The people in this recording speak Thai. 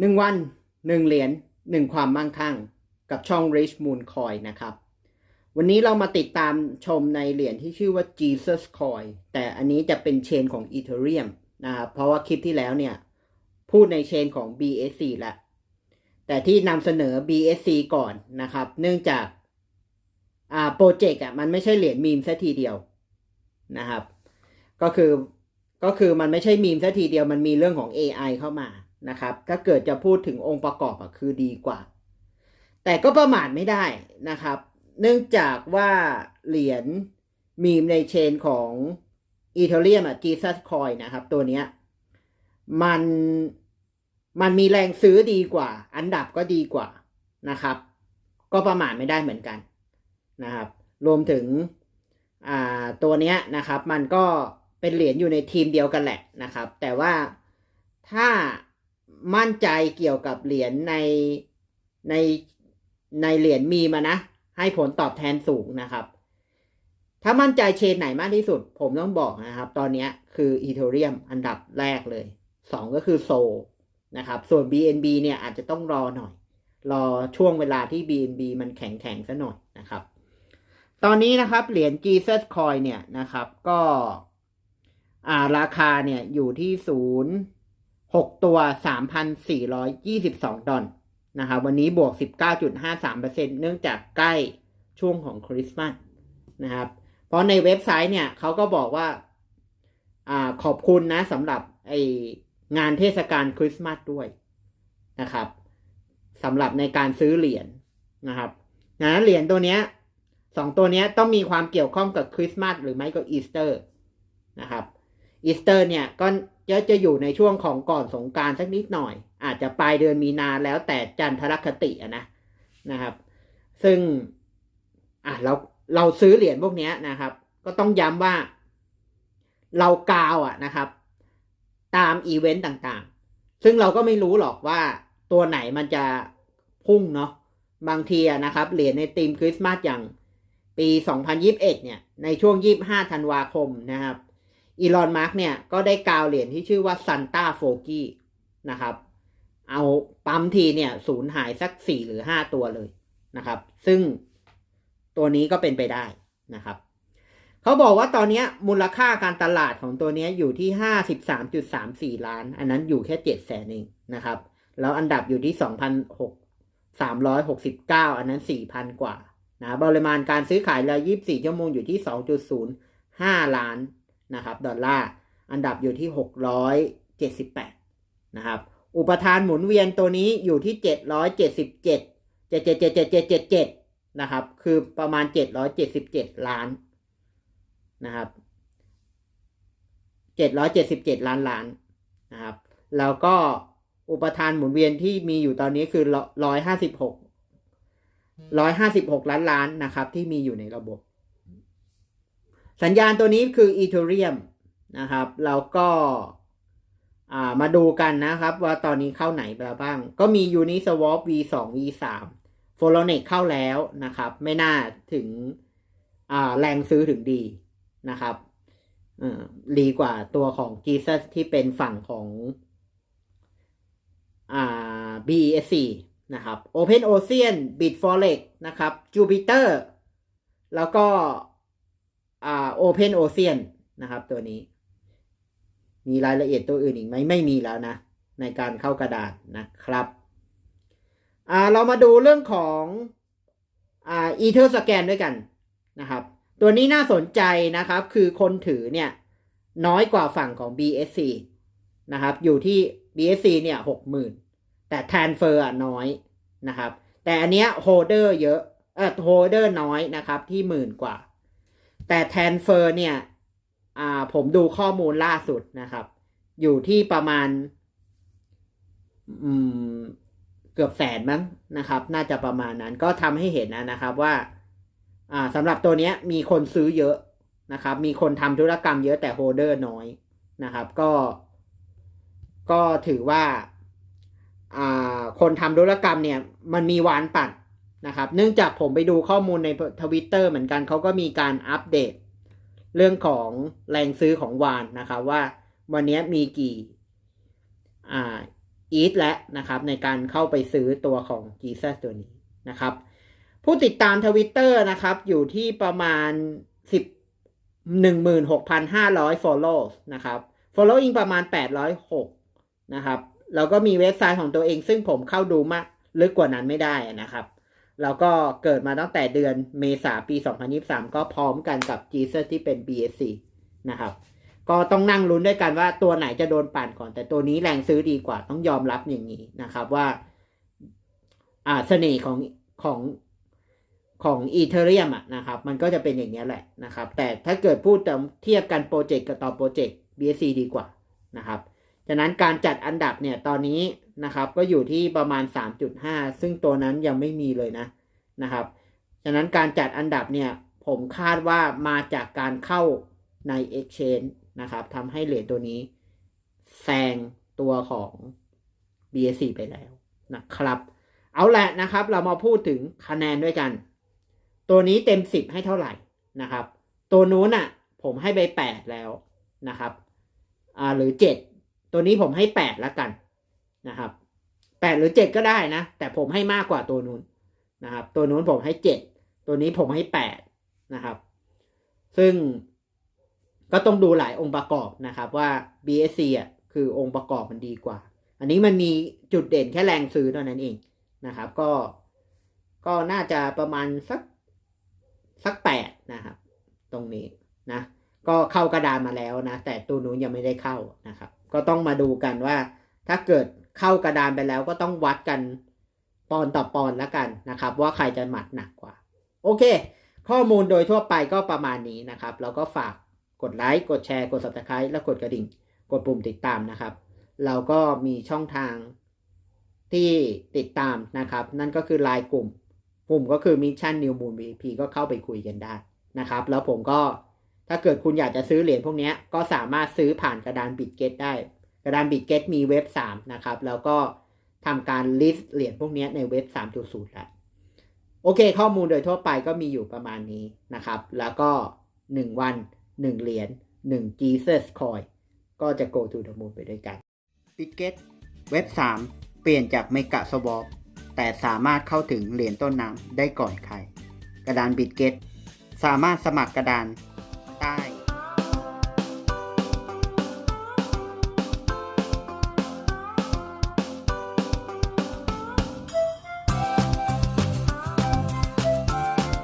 หนึ่งวันหนึ่งเหรียญหนึ่งความมั่งคั่ง กับช่อง Rich Moon Coin นะครับ วันนี้เรามาติดตามชมในเหรียญที่ชื่อว่า Jesus Coin แต่อันนี้จะเป็นเชนของ Ethereum นะครับ เพราะว่าคลิปที่แล้วเนี่ย พูดในเชนของ BSC ล้วแต่ที่นำเสนอ BSC ก่อนนะครับ เนื่องจากอ่าโปรเจกต์อะมันไม่ใช่เหรียญมีมซะทีเดียวนะครับ ก็คือก็คือมันไม่ใช่มีมซะทีเดียวมันมีเรื่องของ AI เข้ามา นะครับ ถ้าเกิดจะพูดถึงองค์ประกอบอะคือดีกว่า แต่ก็ประมาทไม่ได้นะครับ เนื่องจากว่าเหรียญมีมในเชนของอีเทเรียมอะ Jesus Coin นะครับ ตัวเนี้ยมันมันมีแรงซื้อดีกว่า อันดับก็ดีกว่านะครับ ก็ประมาทไม่ได้เหมือนกันนะครับ รวมถึงอ่าตัวเนี้ยนะครับ มันก็เป็นเหรียญอยู่ในทีมเดียวกันแหละนะครับ แต่ว่า มั่นใจเกี่ยวกับเหรียญในในในเหรียญมีมานะ ให้ผลตอบแทนสูงนะครับ ถ้ามั่นใจเชนไหนมากที่สุด ผมต้องบอกนะครับ ตอนนี้คืออีเทเรียมอันดับแรกเลยสองก็คือโซนะครับ ส่วน BNB เนี่ยอาจจะต้องรอหน่อย รอช่วงเวลาที่ BNB มันแข็งแข็งซะหน่อยนะครับ ตอนนี้นะครับเหรียญ Jesus Coin เนี่ยนะครับก็อ่าราคาเนี่ยอยู่ที่ศูนย์ หกตัวสามพันสี่ร้อยยี่สิบสองดอลนะครับวันนี้บวกสิบเก้าจุดห้าสามเปอร์เซ็นเนื่องจากใกล้ช่วงของคริสต์มาสนะครับ เพราะในเว็บไซต์เนี่ยเขาก็บอกว่าอ่าขอบคุณนะสำหรับไองานเทศกาลคริสต์มาสด้วยนะครับสำหรับในการซื้อเหรียญนะครับนะเหรียญตัวเนี้ยสองตัวเนี้ยต้องมีความเกี่ยวข้องกับคริสต์มาสหรือไม่ก็อีสเตอร์นะครับอีสเตอร์เนี่ยก็ จะจะอยู่ในช่วงของก่อนสงการสักนิดหน่อย อาจจะปลายเดือนมีนาแล้วแต่จันทรคติอะนะนะครับ ซึ่งอะเราเราซื้อเหรียญพวกนี้นะครับ ก็ต้องย้ำว่าเรากาวอะนะครับ ตามอีเวนต์ต่างๆ ซึ่งเราก็ไม่รู้หรอกว่าตัวไหนมันจะพุ่งเนาะบางทีนะครับเหรียญในธีมคริสต์มาสอย่างปี 2021 เนี่ย ในช่วง 25 ธันวาคมนะครับ อีลอนมาร์กเนี่ยก็ได้กาวเหรียญที่ชื่อว่าซันต้าโฟกี้นะครับ เอาปั๊มทีเนี่ยสูญหายสัก4หรือ5ตัวเลยนะครับ ซึ่งตัวนี้ก็เป็นไปได้นะครับ เขาบอกว่าตอนนี้มูลค่าการตลาดของตัวนี้อยู่ที่ห้าสิบสามจุดสามสี่ล้าน อันนั้นอยู่แค่เจ็ดแสนเองนะครับ แล้วอันดับอยู่ที่สองพันหกสามร้อยหกสิบเก้าอันนั้นสี่พันกว่านะปริมาณการซื้อขายรายยี่สิบสี่ชั่วโมงอยู่ที่สองจุดศูนย์ห้าล้าน นะครับดอลลาร์อันดับอยู่ที่ 678 นะครับ อุปทานหมุนเวียนตัวนี้อยู่ที่ 777 77777นะครับ คือประมาณ 777 ล้านนะครับ 777 ล้านล้านนะครับ แล้วก็อุปทานหมุนเวียนที่มีอยู่ตอนนี้คือ 156 156 ล้านล้านนะครับ ที่มีอยู่ในระบบ สัญญาณตัวนี้คืออีเทเรียมนะครับแล้วก็มาดูกันนะครับว่าตอนนี้เข้าไหนไปแล้วบ้าง ก็มี Uniswap V2 V3 f o l o n e x เข้าแล้วนะครับ ไม่น่าถึงแรงซื้อถึงดีนะครับดีกว่าตัวของ Jesus ที่เป็นฝั่งของอ BESC นะครับ Open Ocean Bitforex นะครับ Jupiter แล้วก็ อ่า Open Ocean นะครับ ตัวนี้ มีรายละเอียดตัวอื่นอีกไหมไม่มีแล้วนะ ในการเข้ากระดาษนะครับอ่าเรามาดูเรื่องของอ่า Ether Scan ด้วยกันนะครับ ตัวนี้น่าสนใจนะครับ คือคนถือเนี่ย น้อยกว่าฝั่งของ BSC นะครับ อยู่ที่ BSC เนี่ยหกหมื่นแต่ transfer อะน้อยนะครับ แต่อันเนี้ย holder เยอะเออ holder น้อยนะครับที่หมื่นกว่า แต่ transfer เนี่ยผมดูข้อมูลล่าสุดนะครับ อยู่ที่ประมาณเกือบแสนมั้งนะครับ น่าจะประมาณนั้นก็ทำให้เห็นนะนะครับว่าสำหรับตัวเนี้ยมีคนซื้อเยอะนะครับ มีคนทำธุรกรรมเยอะแต่โฮเดอร์น้อยนะครับ ก็ ก็ถือว่าอ่าคนทำธุรกรรมเนี่ย มันมีวานปัด นะครับ เนื่องจากผมไปดูข้อมูลในทวิตเตอร์เหมือนกันเขาก็มีการอัปเดต เรื่องของแรงซื้อของวานนะครับว่าวันนี้มีกี่อ่าอีทแล้วนะครับ ในการเข้าไปซื้อตัวของ Jesus ตัวนี้นะครับ ผู้ติดตามทวิตเตอร์นะครับ อยู่ที่ประมาณ 10 16,500 follow นะครับ following ประมาณ 806 นะครับ แล้วก็มีเว็บไซต์ของตัวเองซึ่งผมเข้าดูมาก ลึกกว่านั้นไม่ได้นะครับ แล้วก็เกิดมาตั้งแต่เดือนเมษาปี 2023 ก็พร้อมกันกับ Jesus ที่เป็น BSC นะครับ ก็ต้องนั่งลุ้นด้วยกันว่าตัวไหนจะโดนปั่นก่อน แต่ตัวนี้แรงซื้อดีกว่าต้องยอมรับอย่างนี้นะครับว่า อ่าเสน่ห์ของของของอีเทเรียมอะนะครับ มันก็จะเป็นอย่างนี้แหละนะครับ แต่ถ้าเกิดพูดแต่เทียบกันโปรเจกต์กับต่อโปรเจกต์ BSC ดีกว่านะครับ ฉะนั้นการจัดอันดับเนี่ยตอนนี้นะครับก็อยู่ที่ประมาณ 3.5 ซึ่งตัวนั้นยังไม่มีเลยนะนะครับฉะนั้นการจัดอันดับเนี่ยผมคาดว่ามาจากการเข้าใน Exchange นะครับทำให้เหรียญตัวนี้แซงตัวของ BSC ไปแล้วนะครับ เอาละนะครับเรามาพูดถึงคะแนนด้วยกัน ตัวนี้เต็ม 10 ให้เท่าไหร่นะครับ ตัวนู้นอะผมให้ไป 8 แล้วนะครับอ่าหรือ 7 ตัวนี้ผมให้8แล้วกันนะครับ8หรือ7ก็ได้นะ แต่ผมให้มากกว่าตัวนู้นนะครับ ตัวนู้นผมให้7ตัวนี้ผมให้8นะครับ ซึ่งก็ต้องดูหลายองค์ประกอบนะครับว่า BSC อะคือองค์ประกอบมันดีกว่า อันนี้มันมีจุดเด่นแค่แรงซื้อเท่านั้นเองนะครับ ก็ก็น่าจะประมาณสักสักแปดนะครับ ตรงนี้นะ ก็เข้ากระดานมาแล้วนะ แต่ตัวนู้นยังไม่ได้เข้านะครับ ก็ต้องมาดูกันว่า ถ้าเกิดเข้ากระดานไปแล้วก็ต้องวัดกันปอนต่อปอนแล้วกันนะครับ ว่าใครจะหมัดหนักกว่า โอเค ข้อมูลโดยทั่วไปก็ประมาณนี้นะครับแล้วก็ฝากกดไลค์กดแชร์กด subscribe และกดกระดิ่ง กดปุ่มติดตามนะครับ เราก็มีช่องทางที่ติดตามนะครับ นั่นก็คือไลน์กลุ่มกลุ่มก็คือ Mission New Moon VP ก็เข้าไปคุยกันได้นะครับ แล้วผมก็ ถ้าเกิดคุณอยากจะซื้อเหรียญพวกนี้ก็สามารถซื้อผ่านกระดานบิตเกตได้ กระดานบิตเกตมีเว็บ 3 นะครับ แล้วก็ทำการลิสต์เหรียญพวกนี้ในเว็บ 3.0แล้วโอเค ข้อมูลโดยทั่วไปก็มีอยู่ประมาณนี้นะครับ แล้วก็ 1 วัน 1 เหรียญ1 Jesus Coin ก็จะ go to the moon ไปด้วยกัน Bitget เว็บ 3 เปลี่ยนจากเมกะสวอปแต่สามารถเข้าถึงเหรียญต้นน้ำได้ก่อนใคร กระดาน Bitget สามารถสมัครกระดาน ใต้